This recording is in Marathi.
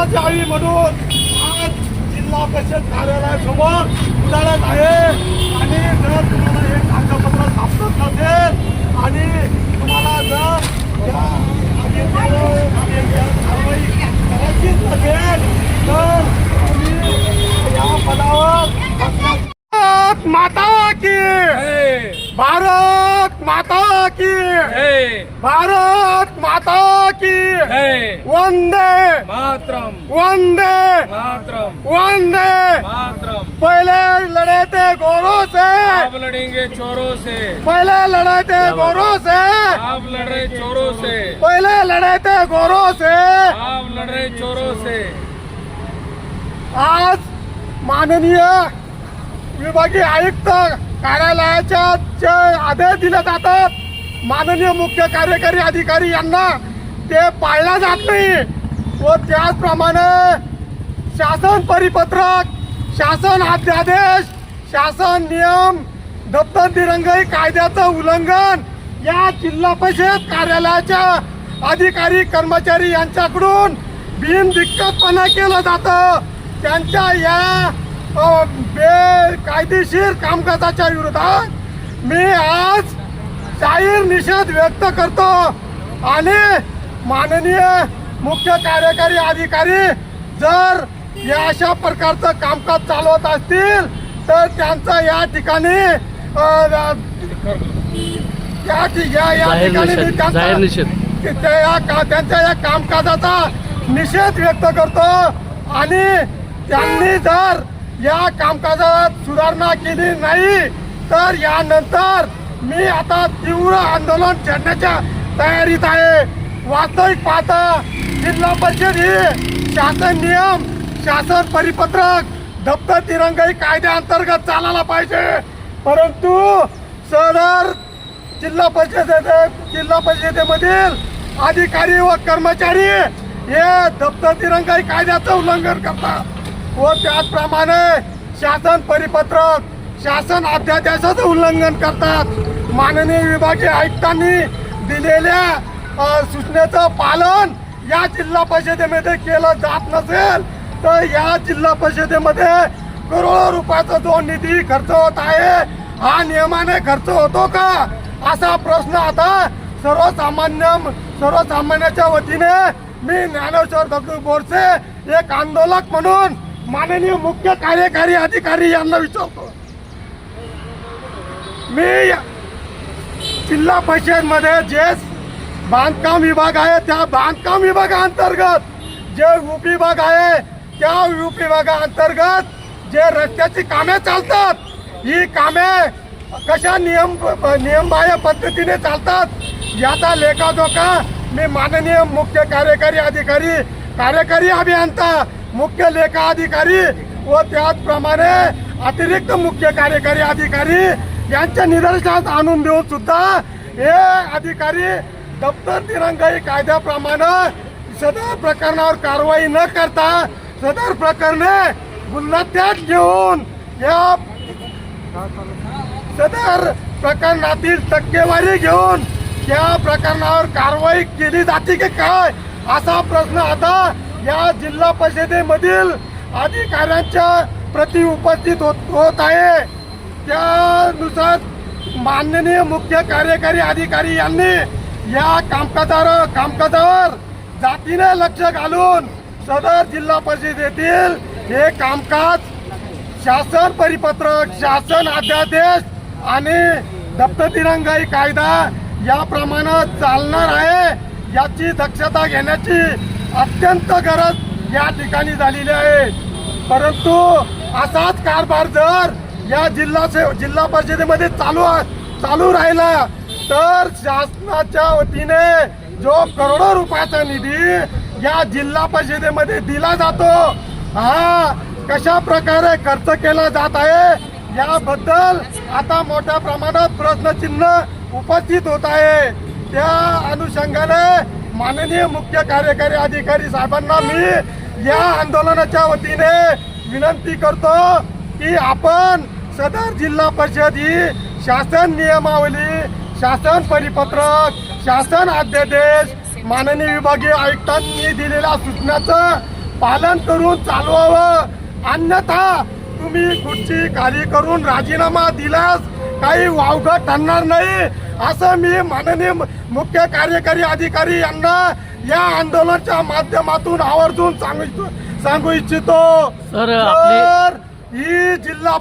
शासनाची आई म्हणून आज जिल्हा परिषद कार्यालयासमोर उजाळत आहे. आणि जर तुम्हाला हे कागदपत्र सापडत नसेल आणि तुम्हाला जर कारवाई करायचीच नसेल तर तुम्ही या पदावर भारत माता की. भारत माता की. भारत माता की वंदे. मातरम. वंदे. मातरम. वंदे. मातरम. पहले लड़े थे गोरों से आप लड़ेंगे चोरों से पहले लड़े थे गोरों से आप लड़ रहे चोरों से पहले लड़े थे गोरों से आप लड़ रहे चोरों से आज माननीय विभागीय आयुक्त कार्यालयाच्या जे आदेश दिले जातात माननीय मुख्य कार्यकारी अधिकारी यांना ते पाळला जात नाही. व त्याचप्रमाणे शासन परिपत्रक शासन अध्यादेश शासन नियम दप्तर दिरंगाई कायद्याचं उल्लंघन या जिल्हा परिषद कार्यालयाच्या अधिकारी कर्मचारी यांच्याकडून बिनदिक्कतपणा केलं जातं. त्यांच्या या बेकायदेशीर कामकाजाच्या विरोधात मी आज जाहीर निषेध व्यक्त करतो. आणि माननीय मुख्य कार्यकारी अधिकारी जर या अशा प्रकारचं कामकाज चालवत असतील तर त्यांचं या ठिकाणी या ठिकाणी मी त्यांच्या या कामकाजाचा निषेध व्यक्त करतो आणि त्यांनी जर या कामकाजात सुधारणा केली नाही तर यानंतर मी आता तीव्र आंदोलन छेडण्याच्या तयारीत आहे. वास्तविक पाहता जिल्हा परिषद ही शासन नियम शासन परिपत्रक दप्तर तिरंगाई कायद्याअंतर्गत चालायला पाहिजे. परंतु सदर जिल्हा परिषदेचे जिल्हा परिषदेमधील अधिकारी व कर्मचारी हे दप्तर तिरंगाई कायद्याचं उल्लंघन करतात. व त्याचप्रमाणे शासन परिपत्रक शासन अध्यादेशाचं उल्लंघन करतात. माननीय विभागीय आयुक्तांनी दिलेल्या सूचनेचं पालन या जिल्हा परिषदेमध्ये केलं जात नसेल तर या जिल्हा परिषदेमध्ये करोडो रुपयाचा जो निधी खर्च होत आहे हा नियमाने खर्च होतो का? असा प्रश्न आता सर्वसामान्य सर्वसामान्याच्या वतीने मी ज्ञानेश्वर दगडू बोरसे एक आंदोलक म्हणून माननीय मुख्य कार्यकारी अधिकारी यांना विचारतो. मी जिल्हा परिषदमध्ये जे बांधकाम विभाग आहे त्या बांधकाम विभागाअंतर्गत जे उपविभाग आहे त्या उपविभागाअंतर्गत जे रस्त्याची कामे चालतात ही कामे कशा नियम नियमबाह्य पद्धतीने चालतात याचा लेखाजोखा मी माननीय मुख्य कार्यकारी अधिकारी कार्यकारी अभियंता मुख्य लेखा अधिकारी व त्याचप्रमाणे अतिरिक्त मुख्य कार्यकारी अधिकारी यांच्या निदर्शनात आणून देऊन सुद्धा हे अधिकारी दप्तर दिरंगाई कायद्याप्रमाणे सदर प्रकरणावर कारवाई न करता सदर प्रकरणे गुन्ह्यात घेऊन या सदर प्रकरणातील टक्केवारी घेऊन त्या प्रकरणावर कारवाई केली जाते की काय असा प्रश्न आता या जिल्हा परिषदेमधील अधिकाऱ्यांच्या प्रति उपस्थित होत होत आहे. त्यानुसार माननीय मुख्य कार्यकारी अधिकारी यांनी या कामकाजावर कामकाजावर जातीने लक्ष घालून सदर जिल्हा परिषदेतील हे कामकाज शासन परिपत्रक शासन अध्यादेश आणि दप्तर दिरंगाई कायदा याप्रमाणे चालणार आहे याची दक्षता घेण्याची अत्यंत गरज या ठिकाणी झालेली आहे. परंतु असाच कारभार जर या जिल्हा जिल्हा परिषदेमध्ये चालू चालू राहिला तर शासनाच्या वतीने जो करोडो रुपयाचा निधी या जिल्हा परिषदेमध्ये दिला जातो हा कशा प्रकारे खर्च केला जात आहे याबद्दल आता मोठ्या प्रमाणात प्रश्नचिन्ह उपस्थित होत आहे. त्या अनुषंगाने माननीय मुख्य कार्यकारी अधिकारी साहेबांना मी या आंदोलनाच्या वतीने विनंती करतो की आपण सदर जिल्हा परिषद ही शासन नियमावली शासन परिपत्रक शासन अध्यादेश माननीय विभागीय आयुक्तांनी दिलेल्या सूचनाचं पालन करून चालवावं. अन्यथा तुम्ही खुर्ची खाली करून राजीनामा दिल्यास काही वावगं ठरणार नाही असं मी माननीय मुख्य कार्यकारी अधिकारी यांना या आंदोलनाच्या माध्यमातून आवर्जून सांगू इच्छितो. सांगू इच्छितो तर ही जिल्हा